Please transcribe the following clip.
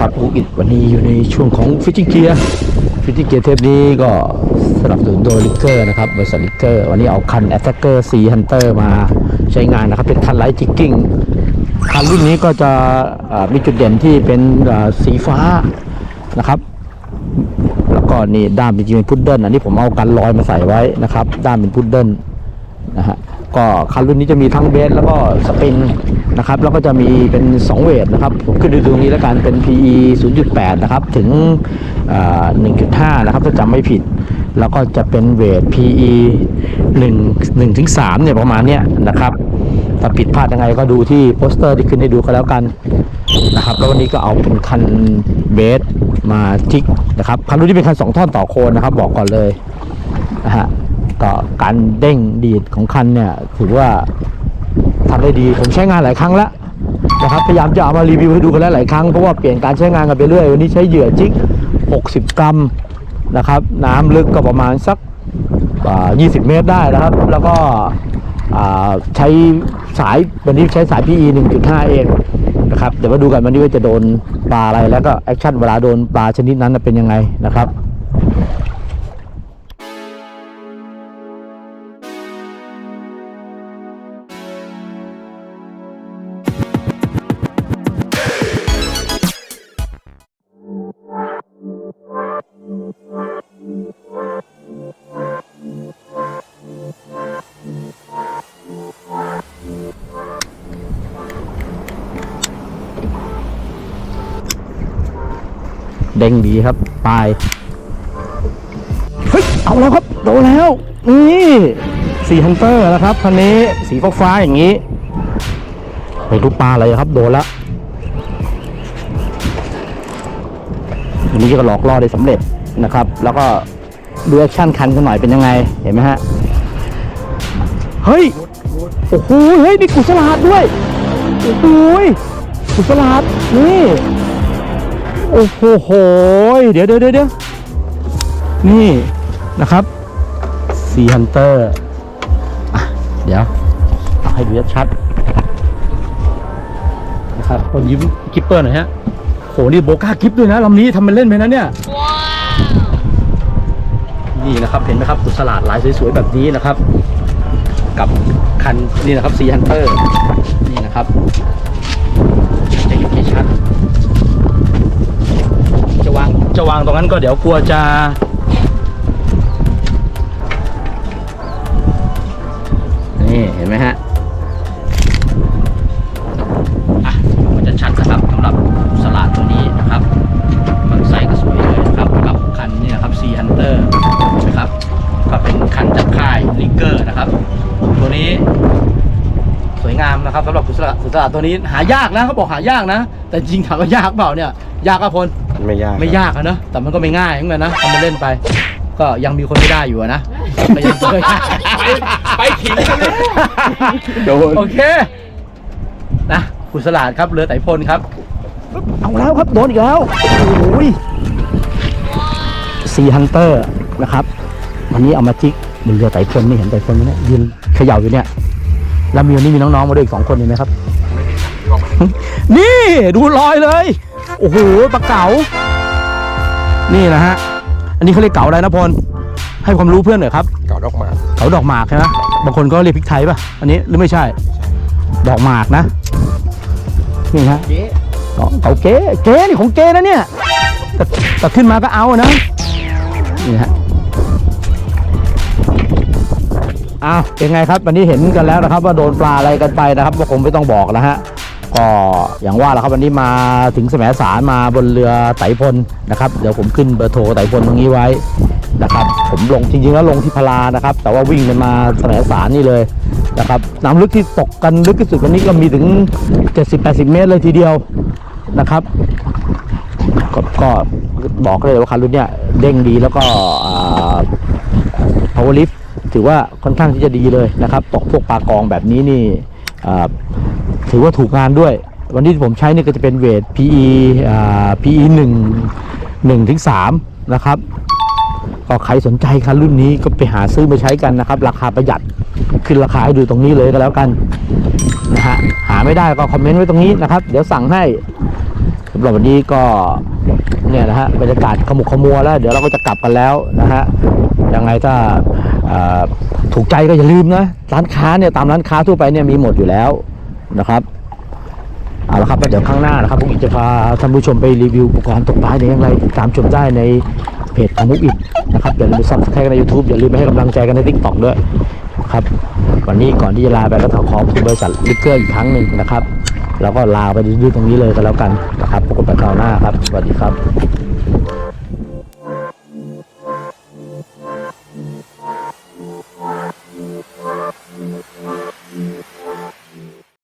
ครับภูกิจวันนี้อยู่ในช่วงของฟิชชิ่งเกียร์ฟิชชิ่งเกียร์เทปนี้ก็สนับสนุนโดยลิเกอร์นะครับบริษัทลิเกอร์วันนี้เอาคัน a t t a c k e r C Hunter มาใช้งานนะครับ เป็นคันไลท์จิกกิ้งคันรุ่นนี้ก็จะมีจุดเด่นที่เป็นสีฟ้านะครับ แล้วก็นี่ด้ามจริงๆเป็นพุดเดิ้ลอันนี้ผมเอากันลอยมาใส่ไว้นะครับ ด้ามเป็นพุดเดิ้ลนะฮะก็คันรุ่นนี้จะมีทั้งเบสแล้วก็สปริง นะครับแล้วก็จะมีเป็น 2 เวทนะครับผมขึ้นดูตรงนี้แล้วกันเป็น PE 0.8 นะครับ ถึง 1.5 นะครับ ถ้าจำไม่ผิด แล้วก็จะเป็นเวท PE 1 1ถึง3เนี่ยประมาณเนี้ยนะครับถ้าผิดพลาดยังไงก็ดูที่โปสเตอร์ที่ขึ้นให้ดูก็แล้วกันนะครับแล้ววันนี้ก็เอาเป็นคันเบสมาจิกนะครับคันรุ่นนี้เป็นคันสองท่อนต่อโคนนะครับ บอกก่อนเลยนะฮะก็การเด้งดีดของคันเนี่ยถือว่า ทำได้ดี ผมใช้งานหลายครั้งแล้วนะครับพยายามจะเอามารีวิวให้ดูกันแล้วหลายครั้งเพราะว่าเปลี่ยนการใช้งานกันไปเรื่อยวันนี้ใช้เหยื่อจิก 60 กรัมนะครับน้ำลึกก็ประมาณสัก 20 เมตรได้นะครับ แล้วก็ใช้สายวันนี้ใช้สาย PE 1.5 เองนะครับเดี๋ยวมาดูกันวันนี้ว่าจะโดนปลาอะไรแล้วก็แอคชั่นเวลาโดนปลาชนิดนั้นเป็นยังไงนะครับ เด้งดีครับปลายเฮ้ยเอาแล้วครับโดนแล้วนี่สีฮันเตอร์นะครับคันนี้สีฟ้าฟ้าๆอย่างนี้ไม่รู้ปลาอะไรครับ โดนแล้วอันนี้ก็หลอกล่อได้สำเร็จนะครับ แล้วก็ดูแอคชั่นคันกันหน่อยเป็นยังไงเห็นไหมฮะเฮ้ยโอ้โหเฮ้ยนี่กุศลาดด้วยโอ้โหกุศลาดนี่ โอ้โหโหยเดี๋ยวเดี๋ยวเดี๋ยวเดี๋ยวนี่นะครับซีฮันเตอร์อะเดี๋ยวเอาให้ดูชัดๆนะครับคนยิ้มกิปเปอร์หน่อยฮะโหนี่โบก้ากิฟด้วยนะลำนี้ทำเป็นเล่นไปนะเนี่ยนี่นะครับเห็นไหมครับกุศลาดลายสวยๆแบบนี้นะครับ กับคันนี่นะครับซีฮันเตอร์นี่นะครับ จะวางตรงนั้นก็เดี๋ยวกลัวจะ นี่เห็นไหมฮะอะมันจะชัดนะครับสำหรับสลัดตัวนี้นะครับมันไส้ก็สวยเลยนะครับกับคันนี้นะครับ C Hunter นะครับ ก็เป็นคันจากค่ายลิเกอร์นะครับ ตัวนี้สวยงามนะครับสำหรับกุศลกุศลตัวนี้หายากนะเขาบอกหายากนะ แต่จริงถามว่ายากเปล่าเนี่ย ยากอะพล ไม่ยากไม่ยากอะเนอะแต่มันก็ไม่ง่ายเหมือนกันนะทำมาเล่นไป ก็ยังมีคนไม่ได้อยู่อะนะก็ยังไม่ได้ไปขิงกันเลยโดนโอเคนะคุณสลาดครับเรือไต่พลครับ เอาแล้วครับโดนอีกแล้วโอ้ยซีฮันเตอร์นะครับวันนี้เอามาจิกบนเรือไต่พลนี่เห็นไต่พลไหมเนี่ยยืนเขย่าอยู่เนี่ยแล้วมีวันนี้มีน้องๆมาด้วยอีกสองคนเห็นไหมครับ นี่ดูรอยเลย โอ้โหปลาเก๋า นี่นะฮะ อันนี้เขาเรียกเก๋าอะไรนะพล ให้ความรู้เพื่อนหน่อยครับ เก่าดอกหมากเก๋าดอกหมากใช่ไหมบางคนก็เรียกพริกไทยป่ะ อันนี้หรือไม่ใช่ ดอกหมากนะ นี่ฮะ เก๋าเก๋าเก๋เก๋นี่ของเก๋นะเนี่ยแต่แต่ขึ้นมาก็เอาอะนะ นี่ฮะ อ้าวเป็นไงครับ วันนี้เห็นกันแล้วนะครับ ว่าโดนปลาอะไรกันไปนะครับก็คงไม่ต้องบอกแล้วฮะ ก็อย่างว่าแหละครับวันนี้มาถึงแสมสารมาบนเรือไตพลนะครับเดี๋ยวผมขึ้นเบอร์โทรไตพลตรงนี้ไว้นะครับผมลงจริงๆแล้วลงที่พลานะครับ แต่ว่าวิ่งกันมาแสมสารนี่เลยนะครับน้ำลึกที่ตกกันลึกที่สุดวันนี้ก็มีถึง 70-80 เมตรเลยทีเดียวนะครับกก็บอกเลยว่าคันรุ่นเนี้ยเด้งดีแล้วก็อ่า power lift ถือว่าค่อนข้างที่จะดีเลยนะครับ ตกพวกปลากองแบบนี้นี่อ่า ถือว่าถูกงานด้วย วันนี้ที่ผมใช้นี่ก็จะเป็นเวท PE อ่า PE 1 1ถึง3นะครับก็ใครสนใจคันรุ่นนี้ก็ไปหาซื้อมาใช้กันนะครับ ราคาประหยัดขึ้นราคาให้ดูตรงนี้เลยก็แล้วกันนะฮะหาไม่ได้ก็คอมเมนต์ไว้ตรงนี้นะครับ เดี๋ยวสั่งให้สำหรับวันนี้ก็เนี่ยนะฮะบรรยากาศขมุกขมัวแล้ว เดี๋ยวเราก็จะกลับกันแล้วนะฮะยังไงถ้าถูกใจก็อย่าลืมนะร้านค้าเนี่ยตามร้านค้าทั่วไปเนี่ยมีหมดอยู่แล้ว นะครับเอาละครับแล้วเดี๋ยวข้างหน้านะครับผมอิจะพาท่านผู้ชมไปรีวิวอุปกรณ์ตกปลาในอย่างไรติดตามชมได้ในเพจของมุกอิดนะครับอย่าลืมไปซับสไครต์ใน YouTube อย่าลืมไปให้กำลังใจกันในทิกตอกด้วยครับวันนี้ก่อนที่จะลาไปก็ต้องขอบคุณบริษัทลิกเกอร์อีกครั้งหนึ่งนะครับ แล้วก็ลาไปดื้อตรงนี้เลยกันแล้วกันนะครับพบกันใหม่คราวหน้าครับ สวัสดีครับ